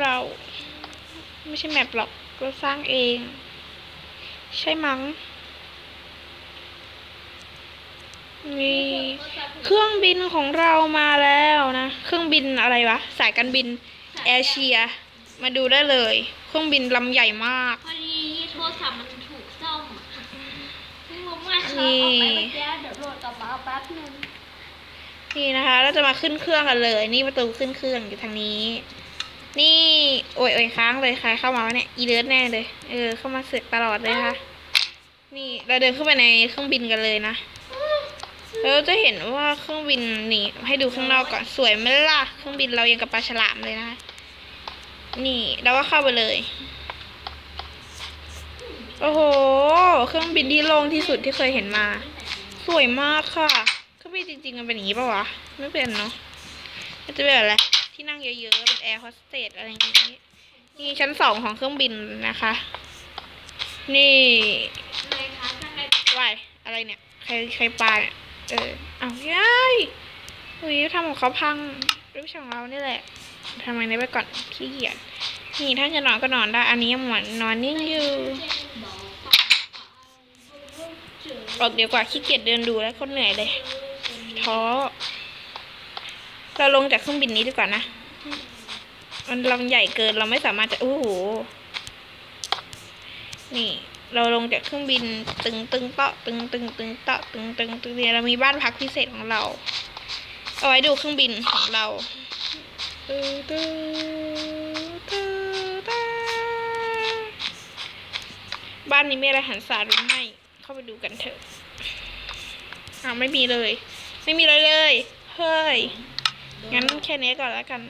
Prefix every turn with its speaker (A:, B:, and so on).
A: เรา ไม่ใช่แมปหรอกเราสร้างเอง ใช่มั้งนี่เครื่องบินของเรามาแล้วนะ เครื่องบินอะไรวะ สายการบินแอร์เชีย มาดูได้เลย เครื่องบินลำใหญ่มาก
B: พอดีโทรศัพท์มันถูกซ่อมไม่รู้ว่าครับ
A: นี่
B: ออกไปเมื่อกี้เดี๋ยวโหลดกลับมาเอาแป๊บนึง
A: นี่นะคะ เราจะมาขึ้นเครื่องกันเลย นี่ประตูขึ้นเครื่องอยู่ทางนี้ นี่โอ้ยโอยค้างเลยใครเข้ามาวะเนี่ย อีเลิร์แน่เลย เออ เข้ามาเสร็จตลอดเลยค่ะ นี่เราเดินเข้าไปในเครื่องบินกันเลยนะเราจะเห็นว่าเครื่องบินนี่ให้ดูข้างนอกก่อนสวยไหมล่ะเครื่องบินเรายังกับปลาฉลามเลยนะคะนี่เราก็เข้าไปเลย โอ้โห เครื่องบินที่โล่งที่สุดที่เคยเห็นมา สวยมากค่ะเครื่องบินจริงๆมันเป็นอย่างนี้ปะวะไม่เป็นเนาะมันจะเป็นอะไร เยอะๆ เป็นแอร์โฮสเตสอะไรอย่างนี้ นี่ชั้นสองของเครื่องบินนะคะ นี่
B: อะไรคะข้างใน
A: วายอะไรเนี่ย ใครใครปลาเนี่ย เออ เอาย้ายอุ้ยทำของเขาพังรูปของเรานี่แหละทำไมนี้ไปก่อนขี้เกียจนี่ถ้าจะนอนก็นอนได้ อันนี้ยังเหมือนนอนนิ่งอยู่ออกเดี๋ยวกว่าขี้เกียจเดินดูแล้วคนเหนื่อยเลยท้อเราลงจากเครื่องบินนี้ดีกว่านะ มันลำใหญ่เกินเราไม่สามารถจะโอ้โหนี่ เราลงจากเครื่องบินตึงตึงเตาะตึงตึงตึงเตาะตึงตึงตึงเนี่ยเรามีบ้านพักพิเศษของเรา เอาไว้ดูเครื่องบินของเราตึงตึงตึงตึงบ้านนี้มีอะไรหันษาหรือไม่ เข้าไปดูกันเถอะอ้าวไม่มีเลย ไม่มีเลยเลย เฮ้ย งั้นแค่นี้ก่อนแล้วกัน